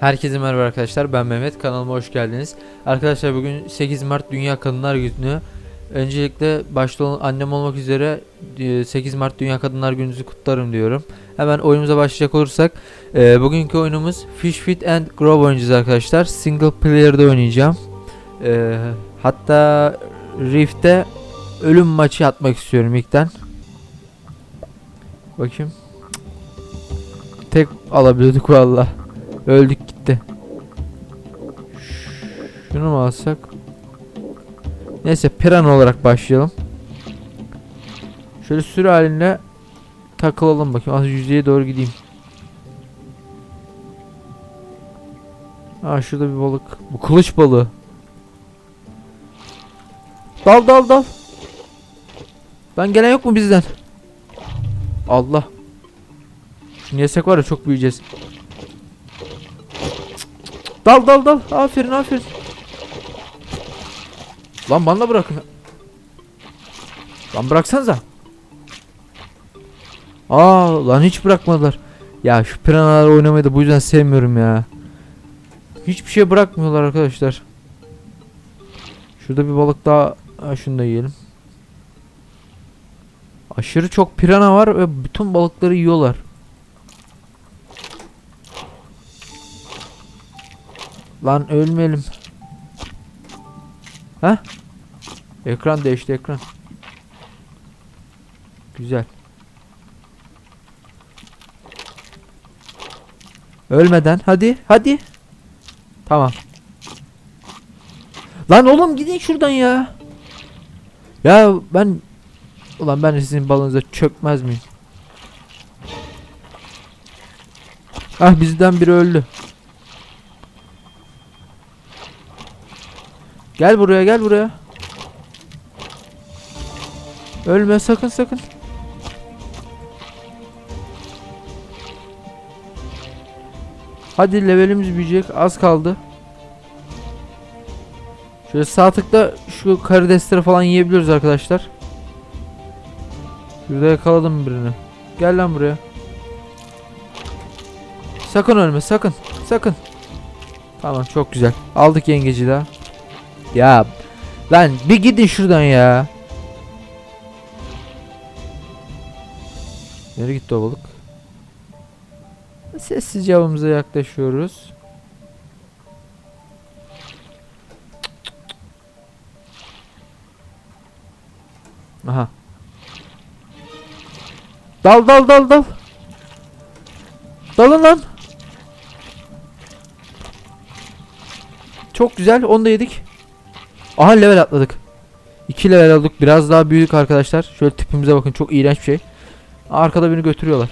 Herkese merhaba arkadaşlar ben Mehmet kanalıma hoş geldiniz. Arkadaşlar bugün 8 Mart Dünya Kadınlar Günü. Öncelikle başta annem olmak üzere e, 8 Mart Dünya Kadınlar Günü'nüzü kutlarım diyorum. Hemen oyunumuza başlayacak olursak e, bugünkü oyunumuz Fish Fit and Grow oynayacağız arkadaşlar. Single player'da oynayacağım. E, hatta Rift'te ölüm maçı atmak istiyorum ilkten. Bakayım. Tek alabiliyorduk valla. Öldük. Şunu mu alsak? Neyse piran olarak başlayalım. Şöyle sürü halinde takılalım bakayım. Az yüzeye doğru gideyim. Aa şurada bir balık. Bu kılıç balığı. Dal dal dal. Lan gelen yok mu bizden? Allah. Şunu yesek var ya çok büyüyeceğiz. Dal dal dal. Aferin aferin. Lan bana bırakın. Lan bıraksanıza. Aa lan hiç bırakmadılar. Ya şu piranalar oynamayı da bu yüzden sevmiyorum ya. Hiçbir şey bırakmıyorlar arkadaşlar. Şurada bir balık daha. Ha, şunu da yiyelim. Aşırı çok pirana var ve bütün balıkları yiyorlar. Lan ölmeyelim. Ha? Ekran değişti ekran. Güzel. Ölmeden hadi hadi. Tamam. Lan oğlum gidin şuradan ya. Ya ben Ulan ben sizin balınıza çökmez miyim? Ah bizden biri öldü. Gel buraya gel buraya. Ölme sakın sakın. Hadi levelimiz büyüyecek az kaldı. Şöyle sağ tıkla şu karidesleri falan yiyebiliyoruz arkadaşlar. Şurada yakaladım birini. Gel lan buraya. Sakın ölme sakın. Sakın. Tamam çok güzel. Aldık yengeci daha. Ya lan bir gidin şuradan ya. Nereye gitti o balık? Sessizce avımıza yaklaşıyoruz. Aha. Dal dal dal dal. Dalın lan. Çok güzel. Onu da yedik. Aha level atladık. 2 level aldık. Biraz daha büyüdük arkadaşlar. Şöyle tipimize bakın. Çok iğrenç bir şey. Arkada beni götürüyorlar.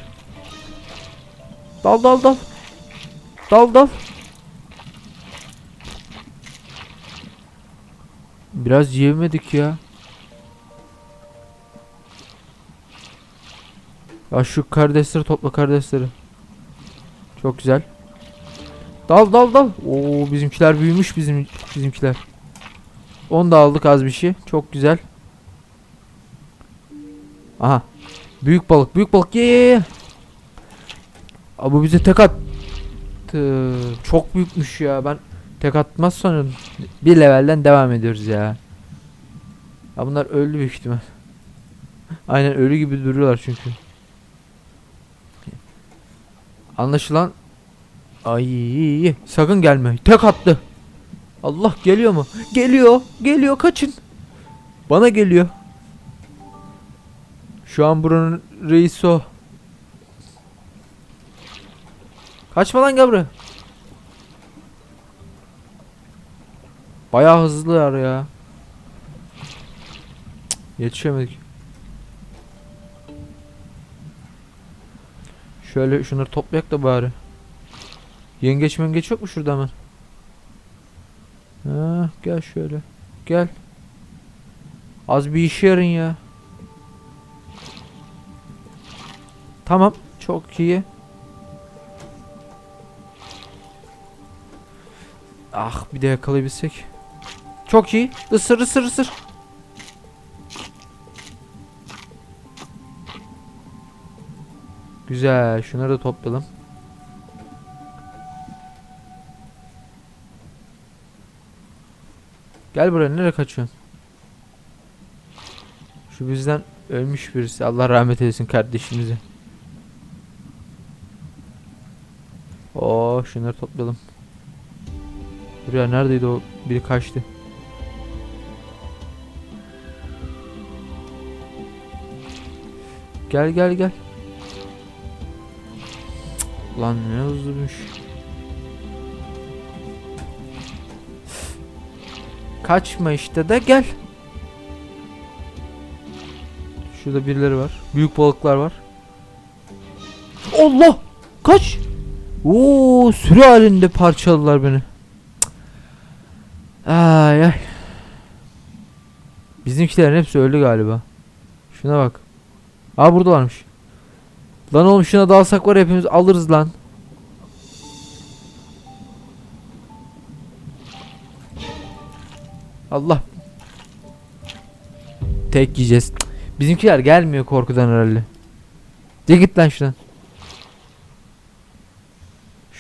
Dal dal dal. Dal dal. Biraz yemedik ya. Ya şu kardeşleri topla kardeşleri. Çok güzel. Dal dal dal. Oo bizimkiler büyümüş bizim bizimkiler. Onu da aldık az bir şey. Çok güzel. Aha. Büyük balık, büyük balık. Ye ye bize tek attı. Çok büyükmüş ya. Ben tek atmaz sanıyordum. Bir levelden devam ediyoruz ya. Ya bunlar öldü büyük ihtimal. Aynen ölü gibi duruyorlar çünkü. Anlaşılan Ay sakın gelme. Tek attı. Allah geliyor mu? Geliyor. Geliyor kaçın. Bana geliyor. Şu an buranın reisi o. Kaçma lan buraya. Bayağı hızlılar ya. Cık, Yetişemedik. Şöyle şunları toplayak da bari. Yengeç mengeç yok mu şurada hemen? Ha, gel şöyle. Gel. Az bir işe yarın ya. Tamam. Çok iyi. Ah bir de yakalayabilsek. Çok iyi. Isır ısır ısır. Güzel. Şunları da toplayalım. Gel buraya. Nereye kaçıyorsun? Şu bizden ölmüş birisi. Allah rahmet eylesin kardeşimizi. Oo şunları toplayalım. Buraya neredeydi o? Biri kaçtı. Gel gel gel. Cık, Lan ne hızlıymış. Kaçma işte de gel. Şurada birileri var. Büyük balıklar var. Allah! Kaç! Oo, sürü halinde parçaladılar beni. Ay ay. Bizimkilerin hepsi öldü galiba. Şuna bak. Aa burada varmış. Lan oğlum şuna dalsak var hepimiz alırız lan. Allah. Tek yiyeceğiz. Bizimkiler gelmiyor korkudan herhalde. De git lan şuradan.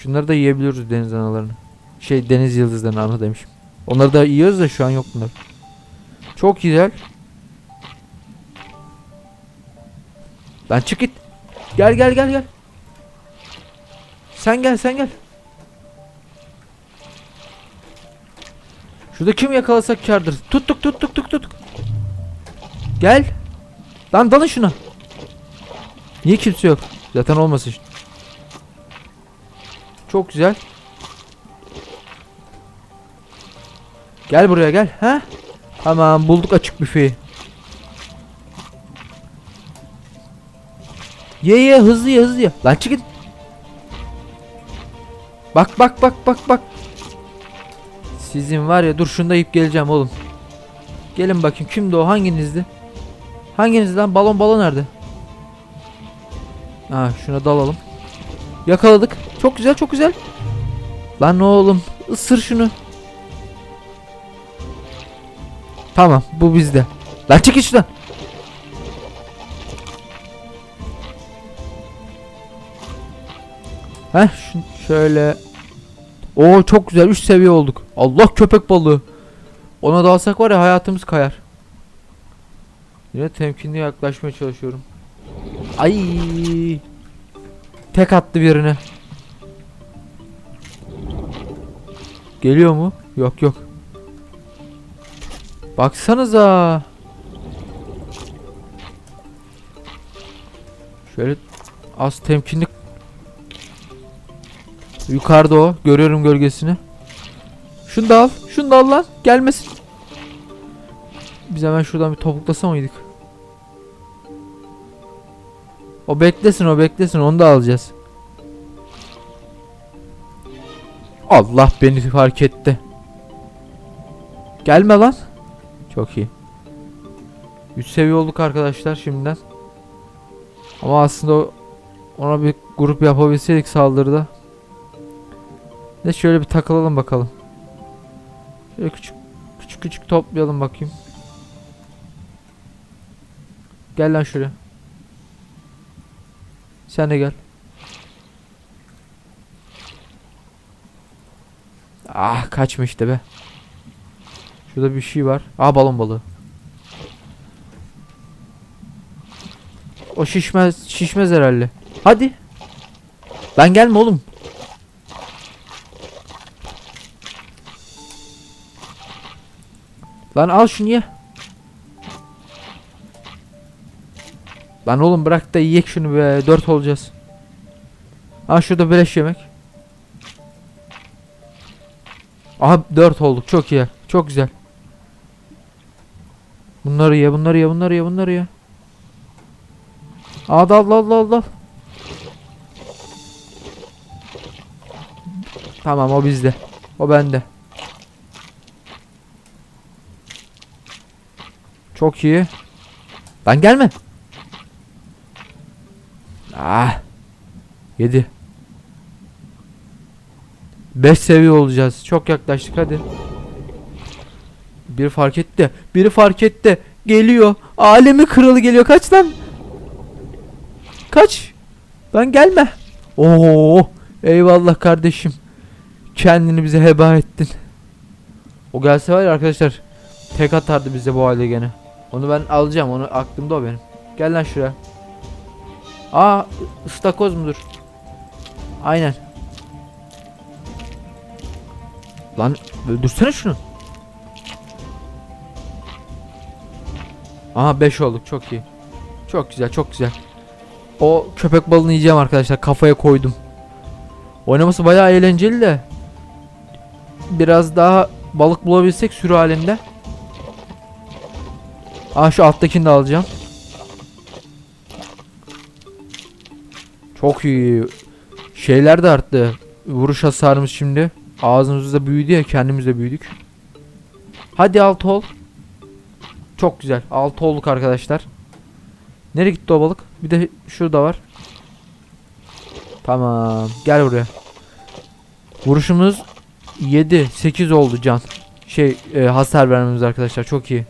Şunları da yiyebiliyoruz deniz analarını. Şey deniz yıldızlarını ana demişim. Onları da yiyoruz da şu an yok bunlar. Çok güzel. Lan çık git. Gel gel gel gel. Sen gel sen gel. Şurada kim yakalasak kardır. Tuttuk tuttuk tuttuk tuttuk. Gel. Lan dalın şuna. Niye kimse yok? Zaten olmasın. Çok güzel. Gel buraya gel. Ha? Tamam bulduk açık büfeyi. Ye ye hızlı ye hızlı ye. Lan çıkın. Bak bak bak bak bak. Sizin var ya dur şunu da yiyip geleceğim oğlum. Gelin bakayım kimdi o hanginizdi? Hanginiz lan balon balon nerede? Ha şuna dalalım. Yakaladık. Çok güzel çok güzel. Lan oğlum ısır şunu. Tamam bu bizde. Lan çık şuradan. Heh şöyle. Oo çok güzel 3 seviye olduk. Allah köpek balığı. Ona dalsak var ya hayatımız kayar. Yine temkinli yaklaşmaya çalışıyorum. Ay. Tek attı birine. Geliyor mu? Yok yok. Baksanıza. Şöyle az temkinli Yukarıda o. Görüyorum gölgesini. Şunu da al. Şunu da al lan. Gelmesin. Biz hemen şuradan bir topuklasa mıydık? O beklesin o beklesin onu da alacağız. Allah beni fark etti. Gelme lan. Çok iyi. 3 seviye olduk arkadaşlar şimdiden. Ama aslında ona bir grup yapabilseydik saldırıda. Ne şöyle bir takılalım bakalım. Şöyle küçük küçük küçük toplayalım bakayım. Gel lan şuraya. Sen de gel. Ah kaçma işte be. Şurada bir şey var. Aa balon balığı. O şişmez şişmez herhalde. Hadi. Lan gelme oğlum. Lan al şunu ye. Lan oğlum bırak da yiyek şunu be. Dört olacağız. Aa şurada beleş yemek. Aha dört olduk. Çok iyi. Çok güzel. Bunları ye, bunları ye, bunları ye, bunları ye. Aa dal dal dal dal. Tamam o bizde. O bende. Çok iyi. Lan gelme. Ah. 7. 5 seviye olacağız. Çok yaklaştık hadi. Biri fark etti. Biri fark etti. Geliyor. Alemi kralı geliyor. Kaç lan. Kaç. Lan gelme. Oo. Eyvallah kardeşim. Kendini bize heba ettin. O gelse var ya arkadaşlar tek atardı bize bu halde gene. Onu ben alacağım onu aklımda o benim. Gel lan şuraya. Aa ıstakoz mudur? Aynen. Lan öldürsene şunu. Aha 5 olduk çok iyi. Çok güzel çok güzel. O köpek balığını yiyeceğim arkadaşlar kafaya koydum. Oynaması bayağı eğlenceli de. Biraz daha balık bulabilsek sürü halinde. Aa şu alttakini de alacağım. Çok iyi. Şeyler de arttı. Vuruş hasarımız şimdi. Ağzımız da büyüdü ya kendimiz de büyüdük. Hadi altı ol. Çok güzel. Altı olduk arkadaşlar. Nereye gitti o balık? Bir de şurada var. Tamam. Gel buraya. Vuruşumuz 7 8 oldu can. Şey e, hasar vermemiz arkadaşlar çok iyi.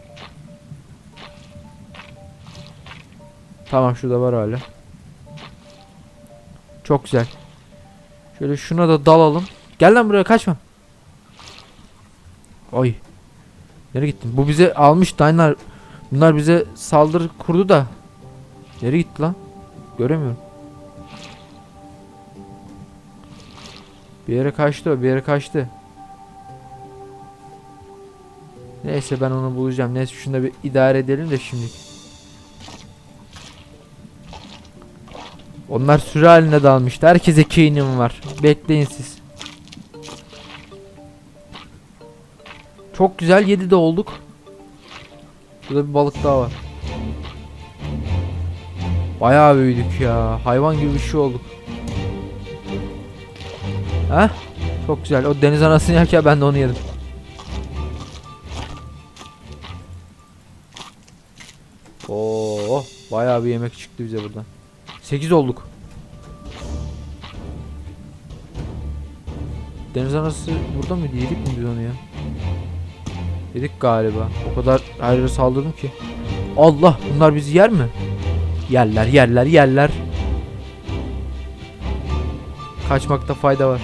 Tamam şurada var hala. Çok güzel. Şöyle şuna da dalalım. Gel lan buraya kaçma. Oy. Nereye gittin? Bu bize almış Daynar. Bunlar bize saldırı kurdu da. Nereye gitti lan? Göremiyorum. Bir yere kaçtı o, bir yere kaçtı. Neyse ben onu bulacağım. Neyse şunu da bir idare edelim de şimdi. Onlar sürü haline dalmıştı. Herkese keynim var. Bekleyin siz. Çok güzel 7'de olduk. Burada bir balık daha var. Bayağı büyüdük ya. Hayvan gibi bir şey olduk. Heh. Çok güzel. O deniz anasını yerken ben de onu yedim. Oo, bayağı bir yemek çıktı bize buradan. 8 olduk. Deniz anası burada mıydı? Yedik mi biz onu ya? Yedik galiba. O kadar her yere saldırdım ki. Allah bunlar bizi yer mi? Yerler yerler yerler. Kaçmakta fayda var.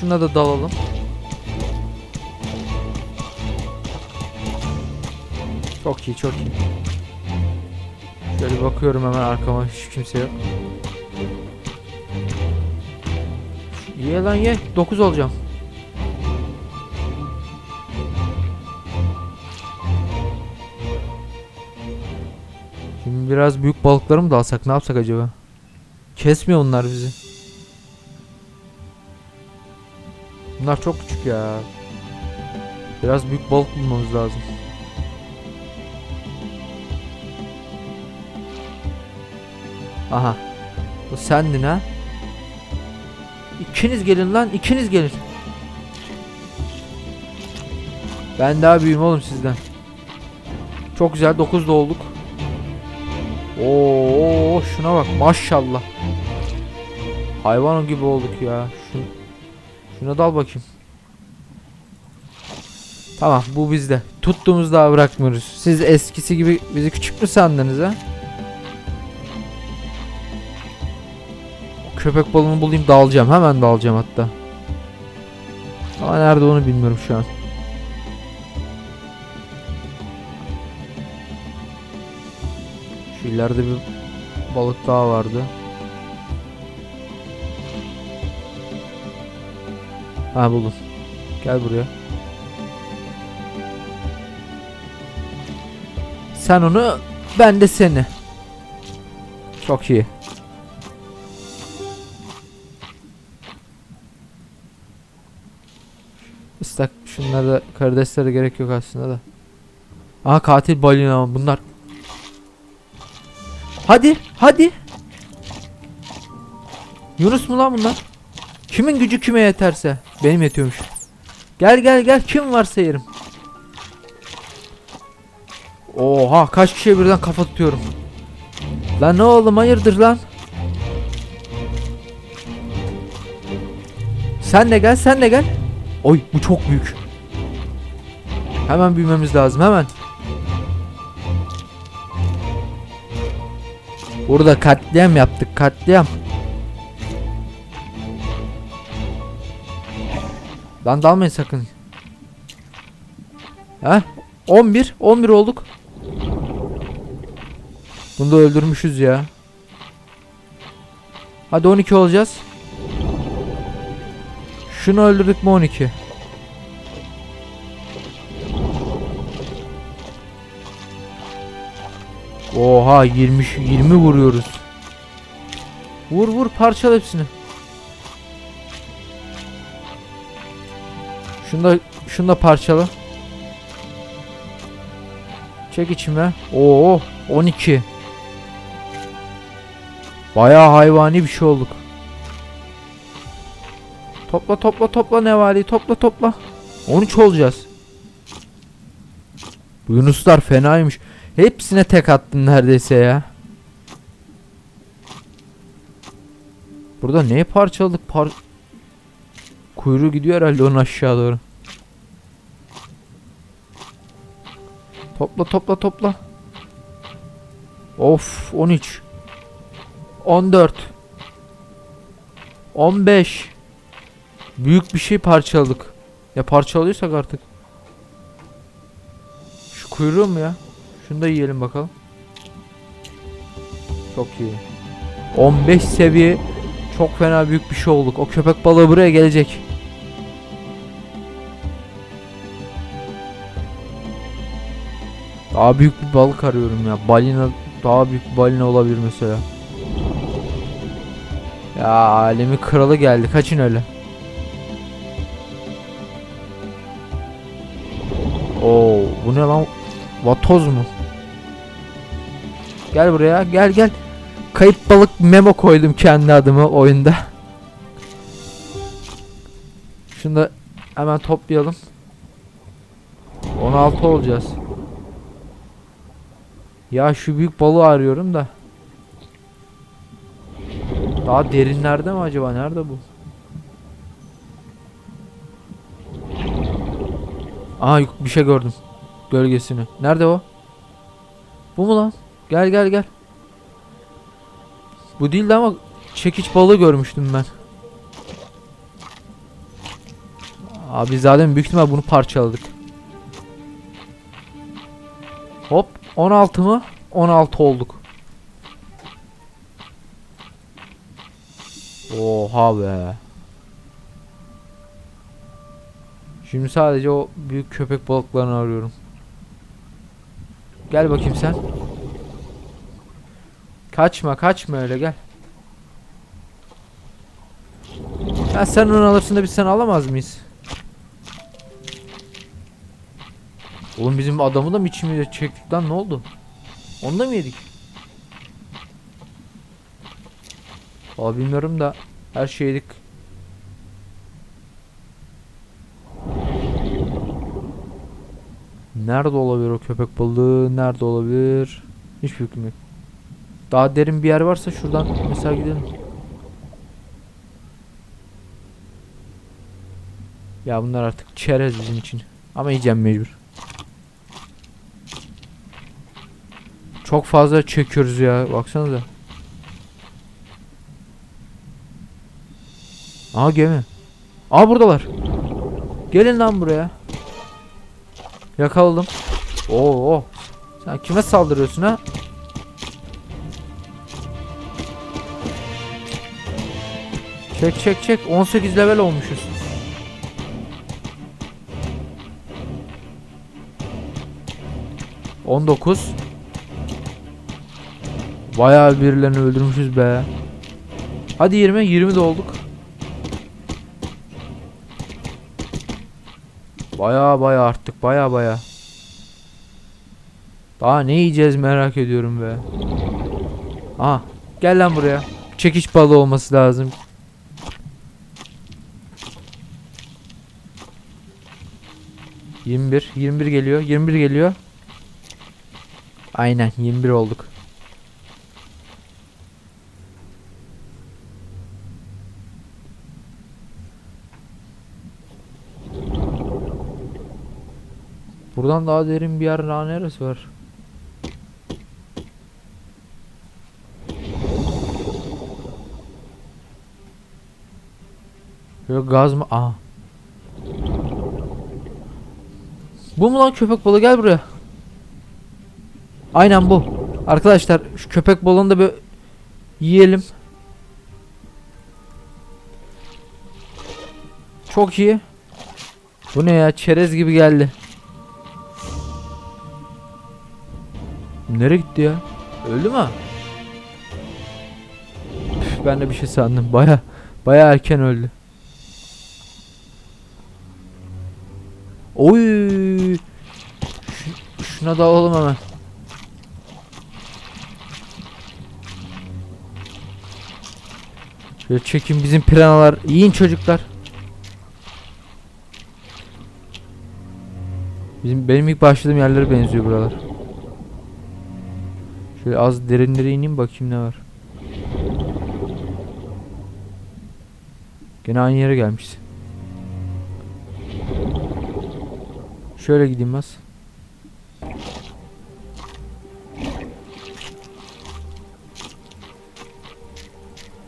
Şuna da dalalım. Çok iyi çok iyi. Şöyle bakıyorum hemen arkama hiç kimse yok. Ye lan ye. 9 olacağım. Şimdi biraz büyük balıkları mı da alsak ne yapsak acaba? Kesmiyor onlar bizi. Bunlar çok küçük ya. Biraz büyük balık bulmamız lazım. Aha. Bu sendin ha? İkiniz gelin lan, ikiniz gelin. Ben daha büyüğüm oğlum sizden. Çok güzel 9 olduk. Oo şuna bak maşallah. Hayvan gibi olduk ya. Şun, şuna dal bakayım. Tamam bu bizde. Tuttuğumuz daha bırakmıyoruz. Siz eskisi gibi bizi küçük mü sandınız ha? Köpek balığını bulayım dalacağım. Hemen dalacağım hatta. Ama nerede onu bilmiyorum şu an. Şu ileride bir balık daha vardı. Ha buldum. Gel buraya. Sen onu, ben de seni. Çok iyi. Şunlara karideslere gerek yok aslında da. Aha katil balina bunlar. Hadi hadi. Yunus mu lan bunlar? Kimin gücü kime yeterse. Benim yetiyormuş. Gel gel gel kim varsa yerim. Oha kaç kişiye birden kafa tutuyorum. Lan ne oğlum hayırdır lan? Sen de gel sen de gel. Oy bu çok büyük. Hemen büyümemiz lazım hemen. Burada katliam yaptık katliam. Lan dalmayın sakın. He? 11. 11 olduk. Bunu da öldürmüşüz ya. Hadi 12 olacağız. Şunu öldürdük mü 12. Oha 20 20 vuruyoruz. Vur vur parçala hepsini. Şunu da şunu da parçala. Çek içime. Oo 12. Bayağı hayvani bir şey olduk. Topla topla topla nevali topla topla. 13 olacağız. Bu Yunuslar fenaymış. Hepsine tek attın neredeyse ya. Burada neyi parçaladık? Par Kuyruğu gidiyor herhalde onun aşağı doğru. Topla topla topla. Of 13. 14. 15. Büyük bir şey parçaladık. Ya parçalıyorsak artık. Şu kuyruğu mu ya? Şunu da yiyelim bakalım. Çok iyi. 15 seviye çok fena büyük bir şey olduk. O köpek balığı buraya gelecek. Daha büyük bir balık arıyorum ya. Balina daha büyük bir balina olabilir mesela. Ya alemi kralı geldi. Kaçın öyle. Oo, bu ne lan? Vatoz mu? Gel buraya. Gel gel. Kayıp balık memo koydum kendi adımı oyunda. Şunu da hemen toplayalım. 16 olacağız. Ya şu büyük balığı arıyorum da. Daha derinlerde mi acaba? Nerede bu? Aa bir şey gördüm. Gölgesini. Nerede o? Bu mu lan? Gel gel gel. Bu değildi ama çekiç balığı görmüştüm ben. Abi zaten büyük ihtimal bunu parçaladık. Hop 16 mı? 16 olduk. Oha be. Şimdi sadece o büyük köpek balıklarını arıyorum. Gel bakayım sen. Kaçma kaçma öyle gel. Ya sen onu alırsın da biz sen alamaz mıyız? Oğlum bizim adamı da mı içimize çektik lan ne oldu? Onu da mı yedik? Valla bilmiyorum da her şeyi yedik. Nerede olabilir o köpek balığı? Nerede olabilir? Hiç fikrim yok. Daha derin bir yer varsa şuradan mesela gidelim. Ya bunlar artık çerez bizim için. Ama yiyeceğim mecbur. Çok fazla çekiyoruz ya. Baksanıza. Aha gemi. Aa buradalar. Gelin lan buraya. Yakaladım. Oo. Sen kime saldırıyorsun ha? Çek çek çek. 18 level olmuşuz. On dokuz. Bayağı birilerini öldürmüşüz be. Hadi 20, 20 de olduk. Bayağı bayağı arttık, bayağı bayağı. Daha ne yiyeceğiz merak ediyorum be. Aha, gel lan buraya. Çekiç balığı olması lazım. Yirmi bir, yirmi bir geliyor, yirmi bir geliyor. Aynen, yirmi bir olduk. Buradan daha derin bir yer daha neresi var? Şöyle gaz mı? Aha. Bu mu lan köpek balığı gel buraya. Aynen bu. Arkadaşlar şu köpek balığını da bir yiyelim. Çok iyi. Bu ne ya? Çerez gibi geldi. Nereye gitti ya? Öldü mü? Üf, ben de bir şey sandım. Baya baya erken öldü. Oy! Şu- şuna da alalım hemen. Şöyle çekin bizim piranalar. Yiyin çocuklar. Bizim benim ilk başladığım yerlere benziyor buralar. Şöyle az derinlere ineyim bakayım ne var. Gene aynı yere gelmişsin. Şöyle gideyim az.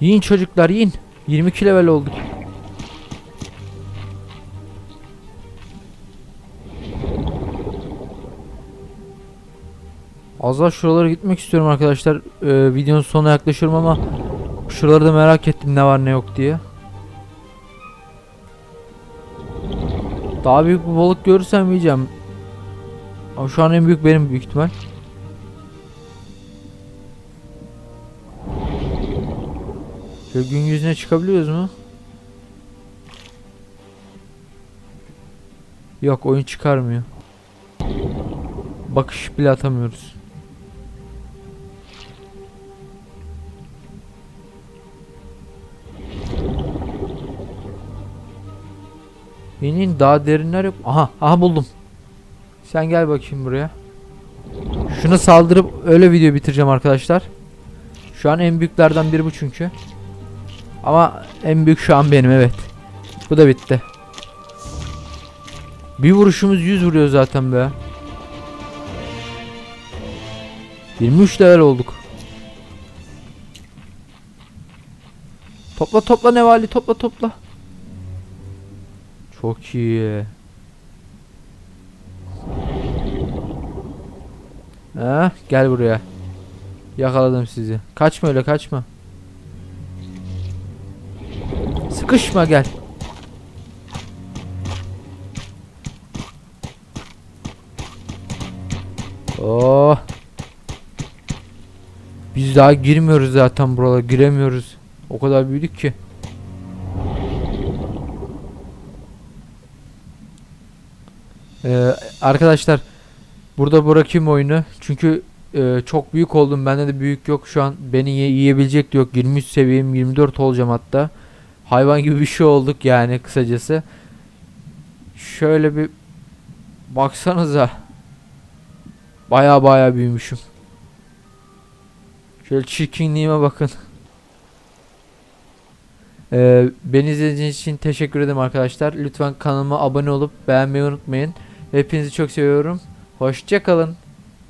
Yiyin çocuklar yiyin. 22 level olduk. Az daha şuralara gitmek istiyorum arkadaşlar. Ee, videonun sonuna yaklaşıyorum ama şuraları da merak ettim ne var ne yok diye. Daha büyük bir balık görürsem yiyeceğim. Ama şu an en büyük benim büyük ihtimal. Şöyle gün yüzüne çıkabiliyoruz mu? Yok oyun çıkarmıyor. Bakış bile atamıyoruz. İnin daha derinler yok. Aha, aha buldum. Sen gel bakayım buraya. Şuna saldırıp öyle video bitireceğim arkadaşlar. Şu an en büyüklerden biri bu çünkü. Ama en büyük şu an benim evet. Bu da bitti. Bir vuruşumuz 100 vuruyor zaten be. 23 level olduk. Topla topla Nevali topla topla. Çok iyi. Ha, gel buraya. Yakaladım sizi. Kaçma öyle kaçma. Sıkışma gel. Oh. Biz daha girmiyoruz zaten buralara giremiyoruz. O kadar büyüdük ki. Ee, arkadaşlar burada bırakayım oyunu çünkü e, çok büyük oldum bende de büyük yok şu an beni ye- yiyebilecek yok 23 seviyem 24 olacağım hatta hayvan gibi bir şey olduk yani kısacası. Şöyle bir baksanıza. Baya baya büyümüşüm. Şöyle çirkinliğime bakın. Ee, beni izlediğiniz için teşekkür ederim arkadaşlar. Lütfen kanalıma abone olup beğenmeyi unutmayın. Hepinizi çok seviyorum. Hoşça kalın